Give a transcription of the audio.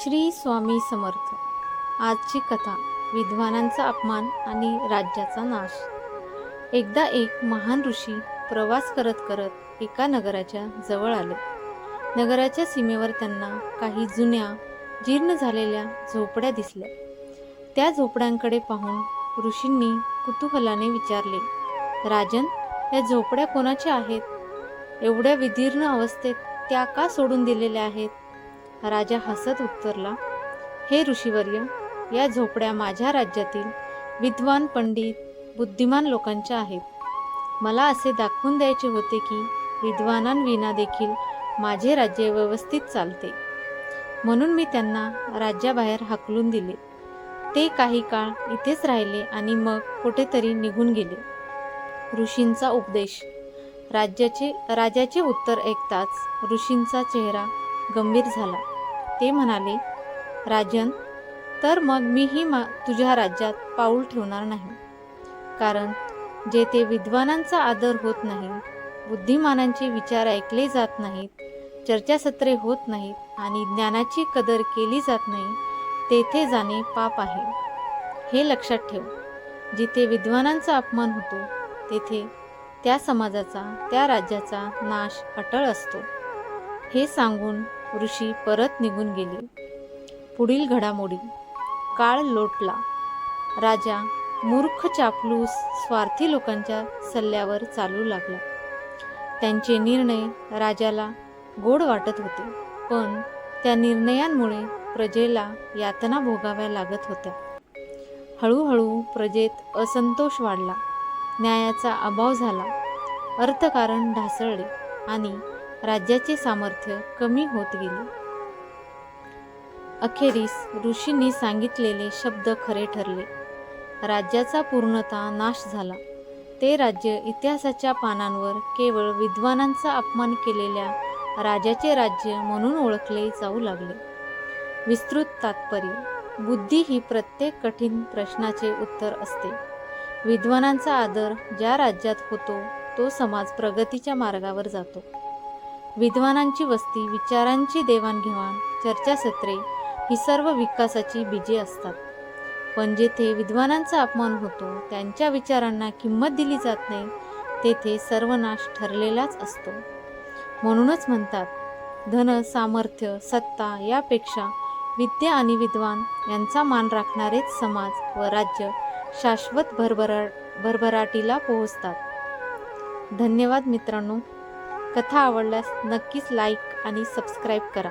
श्री स्वामी समर्थ. आजची कथा विद्वानांचा अपमान आणि राज्याचा नाश. एकदा एक महान ऋषी प्रवास करत करत एका नगराच्या जवळ आले. नगराच्या सीमेवर त्यांना काही जुन्या जीर्ण झालेल्या झोपड्या दिसल्या. त्या झोपड्यांकडे पाहून ऋषींनी कुतूहलाने विचारले राजन या झोपड्या कोणाच्या आहेत? एवढ्या विदीर्ण अवस्थेत त्या का सोडून दिलेल्या आहेत? राजा हसत उत्तरला हे ऋषीवर्य या झोपड्या माझ्या राज्यातील विद्वान पंडित बुद्धिमान लोकांच्या आहेत. मला असे दाखवून द्यायचे होते की विद्वानांविना देखील माझे राज्य व्यवस्थित चालते. म्हणून मी त्यांना राज्याबाहेर हाकलून दिले. ते काही काळ इथेच राहिले आणि मग कुठेतरी निघून गेले. ऋषींचा उपदेश. राज्याचे राजाचे उत्तर ऐकताच ऋषींचा चेहरा गंभीर झाला. ते म्हणाले राजन तर मग मीही मा तुझ्या राज्यात पाऊल ठेवणार नाही. कारण जेथे विद्वानांचा आदर होत नाही बुद्धिमानांचे विचार ऐकले जात नाहीत चर्चासत्रे होत नाहीत आणि ज्ञानाची कदर केली जात नाही तेथे जाणे पाप आहे. हे लक्षात ठेव. जिथे विद्वानांचा अपमान होतो तेथे त्या समाजाचा त्या राज्याचा नाश अटळ असतो. हे सांगून ऋषी परत निघून गेले. पुढील घडामोडी. काळ लोटला. राजा मूर्ख चापलूस स्वार्थी लोकांच्या सल्ल्यावर चालू लागला. त्यांचे निर्णय राजाला गोड वाटत होते. पण त्या निर्णयांमुळे प्रजेला यातना भोगाव्या लागत होत्या. हळूहळू प्रजेत असंतोष वाढला. न्यायाचा अभाव झाला. अर्थकारण ढासळले आणि राज्याचे सामर्थ्य कमी होत गेले. अखेरीस ऋषींनी सांगितलेले शब्द खरे ठरले. राज्याचा पूर्णतः नाश झाला. ते राज्य इतिहासाच्या पानांवर केवळ विद्वानांचा अपमान केलेल्या राजाचे राज्य म्हणून ओळखले जाऊ लागले. विस्तृत तात्पर्य बुद्धी ही प्रत्येक कठीण प्रश्नाचे उत्तर असते. विद्वानांचा आदर ज्या राज्यात होतो तो समाज प्रगतीच्या मार्गावर जातो. विद्वानांची वस्ती विचारांची देवाणघेवाण चर्चासत्रे ही सर्व विकासाची बीजे असतात. पण जेथे विद्वानांचा अपमान होतो त्यांच्या विचारांना किंमत दिली जात नाही तेथे सर्वनाश ठरलेलाच असतो. म्हणूनच म्हणतात धन सामर्थ्य सत्ता यापेक्षा विद्या आणि विद्वान यांचा मान राखणारेच समाज व राज्य शाश्वत भरभरा भरभराटीला पोहोचतात. धन्यवाद मित्रांनो. कथा आवडल्यास नक्कीच लाईक आणि सबस्क्राईब करा.